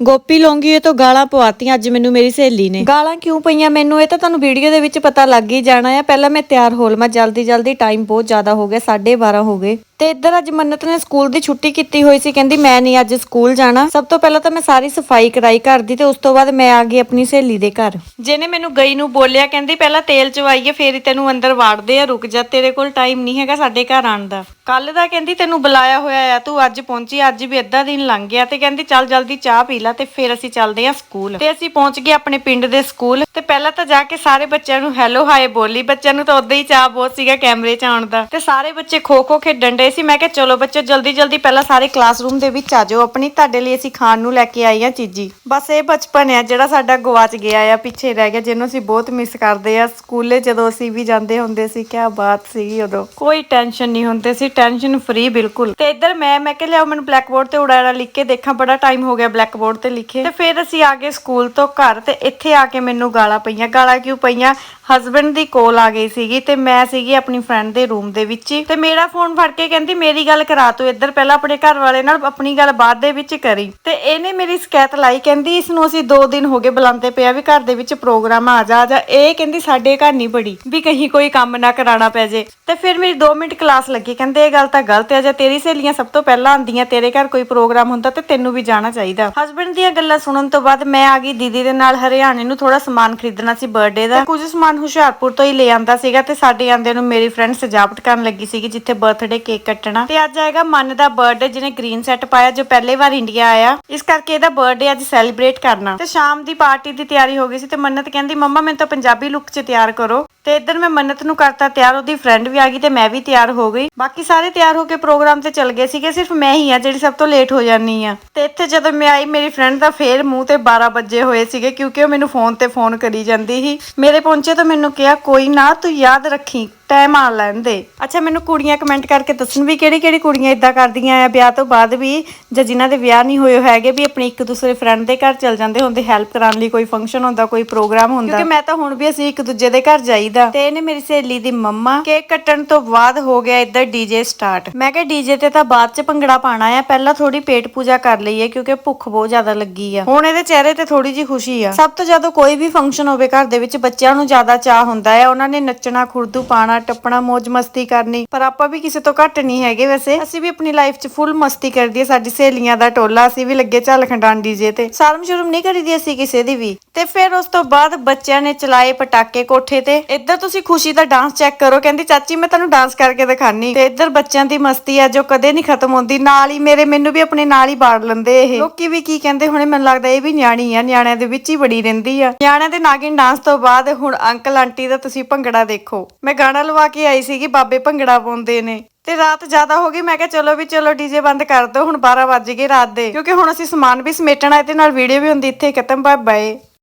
ਗੋਪੀ ਲੌਂਗੀਏ ਤੋਂ ਗਾਲਾਂ ਪਵਾਤੀਆਂ, ਅੱਜ ਮੈਨੂੰ ਮੇਰੀ ਸਹੇਲੀ ਨੇ। ਗਾਲਾਂ ਕਿਉਂ ਪਈਆਂ ਮੈਨੂੰ? ਇਹ ਤਾਂ ਤੁਹਾਨੂੰ ਵੀਡੀਓ ਦੇ ਵਿੱਚ ਪਤਾ ਲੱਗ ਹੀ ਜਾਣਾ ਆ। ਪਹਿਲਾਂ ਮੈਂ ਤਿਆਰ ਹੋ ਲਵਾਂ ਜਲਦੀ ਜਲਦੀ ਟਾਈਮ ਬਹੁਤ ਜ਼ਿਆਦਾ ਹੋ ਗਿਆ 12:30 ਹੋ ਗਏ। ਤੇ ਇੱਧਰ ਅੱਜ ਮੰਨਤ ਨੇ ਸਕੂਲ ਦੀ ਛੁੱਟੀ ਕੀਤੀ ਹੋਈ ਸੀ, ਕਹਿੰਦੀ ਮੈਂ ਨਹੀਂ ਅੱਜ ਸਕੂਲ ਜਾਣਾ। ਸਭ ਤੋਂ ਪਹਿਲਾਂ ਤਾਂ ਮੈਂ ਸਾਰੀ ਸਫ਼ਾਈ ਕਰਾਈ ਘਰ ਦੀ ਤੇ ਉਸ ਤੋਂ ਬਾਅਦ ਮੈਂ ਆ ਗਈ ਆਪਣੀ ਸਹੇਲੀ ਦੇ ਘਰ। ਜਿਹਨੇ ਮੈਨੂੰ ਗਈ ਨੂੰ ਬੋਲਿਆ, ਕਹਿੰਦੀ ਪਹਿਲਾਂ ਤੇਲ ਚਵਾਈਏ, ਫੇਰ ਹੀ ਤੈਨੂੰ ਅੰਦਰ ਵਾੜਦੇ ਆ, ਰੁਕ ਜਾ, ਤੇਰੇ ਕੋਲ ਟਾਈਮ ਨਹੀਂ ਹੈਗਾ ਸਾਡੇ ਘਰ ਆਉਣ ਦਾ। ਕੱਲ ਦਾ ਕਹਿੰਦੀ ਤੈਨੂੰ ਬੁਲਾਇਆ ਹੋਇਆ ਆ, ਤੂੰ ਅੱਜ ਪਹੁੰਚੀ, ਅੱਜ ਵੀ ਅੱਧਾ ਦਿਨ ਲੰਘ ਗਿਆ ਤੇ ਕਹਿੰਦੀ ਚੱਲ ਜਲਦੀ ਚਾਹ ਪੀ ਲੈ ਤੇ ਫੇਰ ਅਸੀਂ ਚੱਲਦੇ ਆ ਸਕੂਲ। ਤੇ ਅਸੀਂ ਪਹੁੰਚ ਗਏ ਆਪਣੇ ਪਿੰਡ ਦੇ ਸਕੂਲ ਤੇ ਪਹਿਲਾਂ ਤਾਂ ਜਾ ਕੇ ਸਾਰੇ ਬੱਚਿਆਂ ਨੂੰ ਹੈਲੋ ਹਾਏ ਬੋਲੀ। ਬੱਚਿਆਂ ਨੂੰ ਤਾਂ ਉਦਾਂ ਹੀ ਚਾਹ ਬਹੁਤ ਸੀਗਾ ਕੈਮਰੇ 'ਚ ਆਉਣ ਦਾ। ਤੇ ਸਾਰੇ ਬੱਚੇ ਖੋ ਖੋ ਖੇਡਣ ਡਏ ਸੀ, ਮੈਂ ਕਿਹਾ ਚਲੋ ਬੱਚੋ, ਜਲਦੀ ਜਲਦੀ ਪਹਿਲਾਂ ਸਾਰੇ ਕਲਾਸਰੂਮ ਦੇ ਵਿੱਚ ਆ ਜਾਓ ਆਪਣੀ। ਤੁਹਾਡੇ ਲਈ ਅਸੀਂ ਖਾਣ ਨੂੰ ਲੈ ਕੇ ਆਏ ਆ ਚੀਜੀ। ਬਸ ਇਹ ਬਚਪਨ ਆ ਜਿਹੜਾ ਸਾਡਾ ਗਵਾਚ ਗਿਆ ਆ, ਪਿੱਛੇ ਰਹਿ ਗਿਆ, ਜਿਹਨੂੰ ਅਸੀਂ ਬਹੁਤ ਮਿਸ ਕਰਦੇ ਆ। ਸਕੂਲੇ ਜਦੋਂ ਅਸੀਂ ਵੀ ਜਾਂਦੇ ਹੁੰਦੇ ਸੀ, ਕਿਆ ਬਾਤ ਸੀਗੀ ਉਦੋਂ। ਕੋਈ ਟੈਨਸ਼ਨ ਨਹੀਂ ਹੁੰਦੇ ਸੀ ਟੈਨਸ਼ਨ ਫ੍ਰੀ ਬਿਲਕੁਲ। ਤੇ ਇੱਧਰ ਮੈਂ ਮੈਂ ਕਿ ਲਿਆਓ ਮੈਨੂੰ ਬਲੈਕ ਬੋਰਡ ਤੇ ਉਡਾੜਾ ਲਿਖ ਕੇ ਦੇਖਾਂ, ਬੜਾ ਟਾਈਮ ਹੋ ਗਿਆ ਬਲੈਕ ਬੋਰਡ ਤੇ ਲਿਖੇ। ਤੇ ਫਿਰ ਅਸੀਂ ਆ ਗਏ ਸਕੂਲ ਤੋਂ ਘਰ, ਤੇ ਇੱਥੇ ਆ ਕੇ ਮੈਨੂੰ ਗਾਲਾਂ ਪਈਆਂ। ਗਾਲਾਂ ਕਿਉਂ ਪਈਆਂ? ਹਸਬੰਡ ਦੀ ਕੋਲ ਆ ਗਈ ਸੀਗੀ ਤੇ ਮੈਂ ਸੀਗੀ ਆਪਣੀ ਫਰੈਂਡ ਦੇ ਰੂਮ ਦੇ ਵਿੱਚ ਤੇ ਮੇਰਾ ਫੋਨ ਫੜ ਕੇ ਕਹਿੰਦੀ, ਮੇਰੀ ਗੱਲ ਕਰਾ ਤੂੰ ਇੱਧਰ, ਪਹਿਲਾਂ ਆਪਣੇ ਘਰ ਵਾਲੇ ਨਾਲ ਆਪਣੀ ਗੱਲ ਬਾਅਦ ਦੇ ਵਿੱਚ ਕਰੀ। ਤੇ ਇਹਨੇ ਮੇਰੀ ਸ਼ਿਕਾਇਤ ਲਾਈ, ਕਹਿੰਦੀ, ਇਸ ਨੂੰ ਅਸੀਂ 2 ਦਿਨ ਹੋ ਗਏ ਬੁਲਾਉਂਦੇ ਪਿਆ ਵੀ ਘਰ ਦੇ ਵਿੱਚ ਪ੍ਰੋਗਰਾਮ ਆ ਜਾ ਆ ਜਾ। ਇਹ ਕਹਿੰਦੀ, ਸਾਡੇ ਘਰ ਨਹੀਂ ਬੜੀ, ਵੀ ਕਹੀਂ ਕੋਈ ਕੰਮ ਨਾ ਕਰਾਣਾ ਪੈ ਜੇ। ਤੇ ਫਿਰ ਮੇਰੀ 2 ਮਿੰਟ ਕਲਾਸ ਲੱਗੀ, ਕਹਿੰਦੇ, ਇਹ ਗੱਲ ਤਾਂ ਗਲਤ ਹੈ ਜੇ ਤੇਰੀ ਸਹੇਲੀਆਂ ਸਭ ਤੋਂ ਪਹਿਲਾਂ ਆਉਂਦੀਆਂ, ਤੇਰੇ ਘਰ ਕੋਈ ਪ੍ਰੋਗਰਾਮ ਹੁੰਦਾ ਤੇ ਤੈਨੂੰ ਵੀ ਜਾਣਾ ਚਾਹੀਦਾ। ਹਸਬੰਡ ਦੀਆਂ ਗੱਲਾਂ ਸੁਣਨ ਤੋਂ ਬਾਅਦ ਮੈਂ ਆ ਗਈ ਦੀਦੀ ਦੇ ਨਾਲ, ਹਰਿਆਣੇ ਨੂੰ ਥੋੜਾ ਸਮਾਨ ਖਰੀਦਣਾ ਸੀ ਬਰਥਡੇ ਦਾ। ਤੇ ਕੁਝ ਸਮਾਨ ਹੁਸ਼ਿਆਰਪੁਰ ਤੋਂ ਹੀ ਲੈ ਆਂਦਾ ਸੀਗਾ ਤੇ ਸਾਡੇ ਆਂਦੇ ਨੂੰ ਮੇਰੀ ਫਰੈਂਡ ਸਜਾਵਟ ਕਰਨ ਲੱਗੀ ਸੀਗੀ ਜਿੱਥੇ ਬਰਥਡੇ ਕੇਕ ਕੱਟਣਾ। ਤੇ ਅੱਜ ਆਏਗਾ ਮਨ ਦਾ ਬਰਥਡੇ ਜਿਹਨੇ ਗ੍ਰੀਨ ਸੈੱਟ ਪਾਇਆ, ਜੋ ਪਹਿਲੇ ਵਾਰ ਇੰਡੀਆ ਆਇਆ। ਇਸ ਕਰਕੇ ਇਹਦਾ ਬਰਥਡੇ ਅੱਜ ਸੈਲੀਬ੍ਰੇਟ ਕਰਨਾ। ਤੇ ਸ਼ਾਮ ਦੀ ਪਾਰਟੀ ਦੀ ਤਿਆਰੀ ਹੋ ਗਈ ਸੀ ਤੇ ਮੰਨਤ ਕਹਿੰਦੀ, ਮੰਮਾ, ਮੈਨੂੰ ਤਾਂ ਪੰਜਾਬੀ ਲੁੱਕ 'ਚ ਤਿਆਰ ਕਰੋ। ਤੇ ਇੱਧਰ ਮੈਂ ਮੰਨਤ ਨੂੰ ਕਰਤਾ, ਤਿਆਰ ਉਹਦੀ ਫਰੈਂਡ ਵੀ ਆ ਗਈ ਤੇ ਮੈਂ ਵੀ ਤਿਆਰ ਹੋ ਗਈ। ਬਾਕੀ ਸਾਰੇ ਤਿਆਰ ਹੋ ਕੇ ਪ੍ਰੋਗਰਾਮ ਤੇ ਚਲ ਗਏ ਸੀਗੇ, ਸਿਰਫ ਮੈਂ ਹੀ ਆ ਜਿਹੜੀ ਸਭ ਤੋਂ ਲੇਟ ਹੋ ਜਾਨੀ ਆ। ਤੇ ਇੱਥੇ ਜਦੋਂ ਮੈਂ ਆਈ, ਮੇਰੀ ਫਰੈਂਡ ਦਾ ਫੇਰ ਮੂੰਹ ਤੇ 12 ਵਜੇ ਹੋਏ ਸੀਗੇ ਕਿਉਂਕਿ ਉਹ ਮੈਨੂੰ ਫੋਨ ਤੇ ਫੋਨ ਕਰੀ ਜਾਂਦੀ ਸੀ। ਮੇਰੇ ਪਹੁੰਚੇ ਤਾਂ ਮੈਨੂੰ ਕਿਹਾ, ਕੋਈ ਨਾ, ਤੂੰ ਯਾਦ ਰੱਖੀ ਟਾਈਮ ਆ ਲੈਂਦੇ। ਅੱਛਾ ਮੈਨੂੰ ਕੁੜੀਆਂ ਕਮੈਂਟ ਕਰਕੇ ਦੱਸਣ ਵੀ ਕਿਹੜੀ ਕਿਹੜੀ ਕੁੜੀਆਂ ਇਦਾਂ ਕਰਦੀਆਂ ਆ? ਵਿਆਹ ਤੋਂ ਬਾਅਦ ਵੀ ਜਾਂ ਜਿਨ੍ਹਾਂ ਦੇ ਵਿਆਹ ਨਹੀਂ ਹੋਏ ਹੈਗੇ ਵੀ ਆਪਣੀ ਇੱਕ ਦੂਸਰੇ ਫਰੈਂਡ ਦੇ ਘਰ ਚਲ ਜਾਂਦੇ ਹੁੰਦੇ ਹੈਲਪ ਕਰਾਉਣ ਲਈ ਕੋਈ ਫੰਕਸ਼ਨ ਹੁੰਦਾ ਕੋਈ ਪ੍ਰੋਗਰਾਮ ਹੁੰਦਾ। ਕਿਉਂਕਿ ਮੈਂ ਤਾਂ ਹੁਣ ਵੀ ਅਸੀਂ ਇੱਕ ਦੂਜੇ ਦੇ ਘਰ ਜਾਈਦਾ। ਤੇ ਇਹਨੇ ਮੇਰੀ ਸਹੇਲੀ ਦੀ ਮੰਮਾ ਕੇਕ ਕੱਟਣ ਤੋਂ ਬਾਅਦ ਹੋ ਗਿਆ ਇੱਧਰ ਡੀਜੇ ਸਟਾਰਟ ਮੈਂ ਕਿਹਾ ਡੀਜੇ ਤੇ ਤਾਂ ਬਾਅਦ ਚ ਭੰਗੜਾ ਪਾਣਾ ਆ ਪਹਿਲਾਂ ਥੋੜੀ ਪੇਟ ਪੂਜਾ ਕਰ ਲਈਏ ਕਿਉਂਕਿ ਭੁੱਖ ਬਹੁਤ ਜ਼ਿਆਦਾ ਲੱਗੀ ਆ। ਹੁਣ ਇਹਦੇ ਚਿਹਰੇ ਤੇ ਥੋੜੀ ਜੀ ਖੁਸ਼ੀ ਆ। ਸਭ ਤੋਂ ਜਦੋਂ ਕੋਈ ਵੀ ਫੰਕਸ਼ਨ ਹੋਵੇ ਘਰ ਦੇ ਵਿੱਚ ਬੱਚਿਆਂ ਨੂੰ ਜ਼ਿਆਦਾ ਚਾਹ ਹੁੰਦਾ ਹੈ ਉਹਨਾਂ ਨੇ ਨੱਚਣਾ ਖੁਰਦੂ ਪਾਣਾ ਟੱਪਣਾ ਮौज ਮਸਤੀ ਕਰਨੀ। ਪਰ ਆਪਾਂ ਵੀ ਕਿਸੇ ਤੋਂ ਘੱਟ ਨਹੀਂ ਹੈਗੇ ਵੈਸੇ। ਅਸੀਂ ਵੀ ਆਪਣੀ ਲਾਈਫ 'ਚ ਫੁੱਲ ਮਸਤੀ ਕਰਦੀ ਹੈ ਸਾਡੀ ਸਹੇਲੀਆਂ ਦਾ ਟੋਲਾ, ਅਸੀਂ ਵੀ ਲੱਗੇ ਝੱਲ ਖੰਡਾਣ ਡੀਜੇ ਤੇ। ਸ਼ਰਮ ਸ਼ਰਮ ਨਹੀਂ ਕਰੀਦੀ ਅਸੀਂ ਕਿਸੇ ਦੀ ਵੀ। ਤੇ ਫਿਰ ਉਸ ਤੋਂ ਬਾਅਦ ਬੱਚਿਆਂ ਨੇ ਚਲਾਏ ਪਟਾਕੇ ਕੋਠੇ ਤੇ। ਇੱਧਰ ਤੁਸੀਂ ਖੁਸ਼ੀ ਦਾ ਡਾਂਸ ਚੈੱਕ ਕਰੋ, ਕਹਿੰਦੀ, ਚਾਚੀ, ਮੈਂ ਤੁਹਾਨੂੰ ਡਾਂਸ ਕਰਕੇ ਦਿਖਾਨੀ। ਤੇ ਇੱਧਰ ਬੱਚਿਆਂ ਦੀ ਮਸਤੀ ਆ, ਜੋ ਕਦੇ ਨਹੀਂ ਖਤਮ ਹੁੰਦੀ। ਨਾਲ ਹੀ ਮੇਰੇ, ਮੈਨੂੰ ਵੀ ਆਪਣੇ ਨਾਲ ਹੀ ਬਾੜ ਲੈਂਦੇ ਇਹ। ਲੋਕੀ ਵੀ ਕੀ ਕਹਿੰਦੇ ਹੁਣੇ, ਮੈਨੂੰ ਲੱਗਦਾ ਇਹ ਵੀ ਨਿਆਣੀ ਆ, ਨਿਆਣਿਆਂ ਦੇ ਵਿੱਚ ਹੀ ਬੜੀ ਰਹਿੰਦੀ ਆ। ਨਿਆਣਿਆਂ ਦੇ ਨਾਗਿਨ ਡਾਂਸ ਤੋਂ ਬਾਅਦ ਹੁਣ ਅੰਕਲ ਆਂਟੀ ਦਾ ਤੁਸੀਂ ਭੰਗੜਾ ਦੇਖੋ। ਮੈਂ ਗਾਣਾ ਲਵਾ ਕੇ ਆਈ ਸੀਗੀ, ਬਾਬੇ ਭੰਗੜਾ ਪਾਉਂਦੇ ਨੇ। ਤੇ ਰਾਤ ਜ਼ਿਆਦਾ ਹੋ ਗਈ, ਮੈਂ ਕਿਹਾ, ਚਲੋ ਵੀ, ਚਲੋ ਡੀਜੇ ਬੰਦ ਕਰ ਦਿਓ, ਹੁਣ 12 ਵੱਜ ਗਏ ਰਾਤ ਦੇ। ਕਿਉਂਕਿ ਹੁਣ ਅਸੀਂ ਸਮਾਨ ਵੀ ਸਮੇਟਣਾ, ਇਹਦੇ ਨਾਲ ਵੀਡੀਓ ਵੀ ਹੁੰਦੀ, ਇੱਥੇ ਖਤਮ ਬਾਏ ਬਾਏ